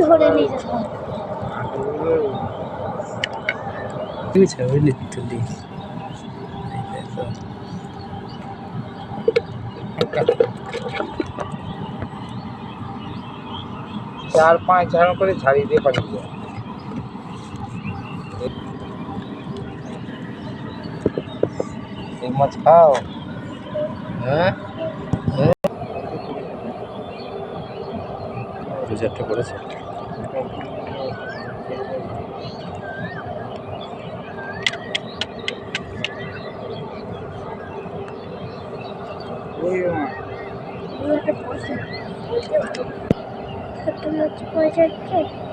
ধরে নিয়ে তুলি চার পাঁচ ঝাড় করে ছাড়িয়ে দিয়ে পাঠিয়ে দেয় এই মাছ খাও হ্যাঁ দু চারটে করেছে ওই মাছ একটা পয়সা একটা মাছ পয়সা খেয়ে